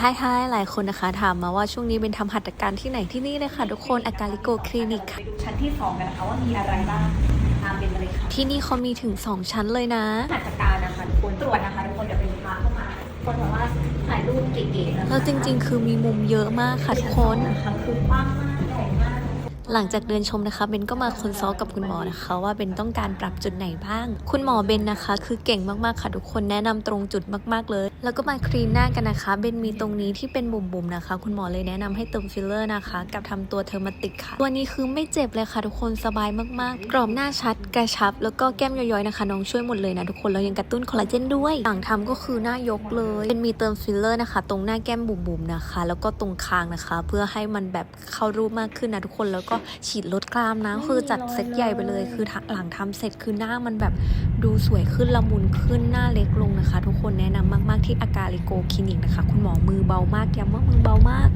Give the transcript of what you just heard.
ฮายฮายหลายคนนะคะถามมาว่าช่วงนี้เป็นทำหัตถการที่ไหนที่นี่เลยค่ะ ทุกคนอากาลิโกคลินิกค่ะ ไปดูชั้นที่สองกันนะคะว่ามีอะไรบ้างตามเป็นมาเลยค่ะที่นี่เขามีถึง 2 ชั้นเลยนะ หัตถการนะคะทุกคนตรวจนะคะทุกคนเดี๋ยวเป็นพาเข้ามาคนแบบว่าถ่ายรูปเก๋ๆนะคะแล้วจริงๆ คือมีมุมเยอะมากค่ะทุกคนนะคะคือกว้างมากใหลังจากเดินชมนะคะเบนก็มาคอนซัลกับคุณหมอนะคะ ว่าเบนต้องการปรับจุดไหนบ้าง คุณหมอเบนนะคะ คือเก่งมากๆค่ะทุกคนแนะนำตรงจุดมากๆเลย แล้วก็มาคลีนหน้ากันนะคะเบนมีตรงนี้ที่เป็นบุ๋มๆนะคะ คุณหมอเลยแนะนำให้เติมฟิลเลอร์นะคะ กับทำตัวเทอร์มาติกค่ะ ตัวนี้คือไม่เจ็บเลยค่ะทุกคนสบายมากๆ กรอบหน้าชัดกระชับ แล้วก็แก้มย้อยๆนะคะน้องช่วยหมดเลยนะทุกคนแล้วยังกระตุ้นคอลลาเจนด้วยหลังทำก็คือหน้ายกเลยเป็นมีเติมฟิลเลอร์นะคะ ตรงหน้าแก้มบุ๋มๆนะคะ แล้วก็ตรงคางนะคะ เพื่อให้มันแบบเข้ารูปมากขึ้นนะทุกคนแล้วก็ฉีดลดกล้ามนะ คือจัดเซตใหญ่ไปเลย คือหลังทำเสร็จคือหน้ามันแบบดูสวยขึ้นละมุนขึ้นหน้าเล็กลงนะคะ ทุกคนแนะนำมาก ๆ ที่อากาลิโกคลินิกนะคะ คุณหมอมือเบามากย้ำว่ามือเบามาก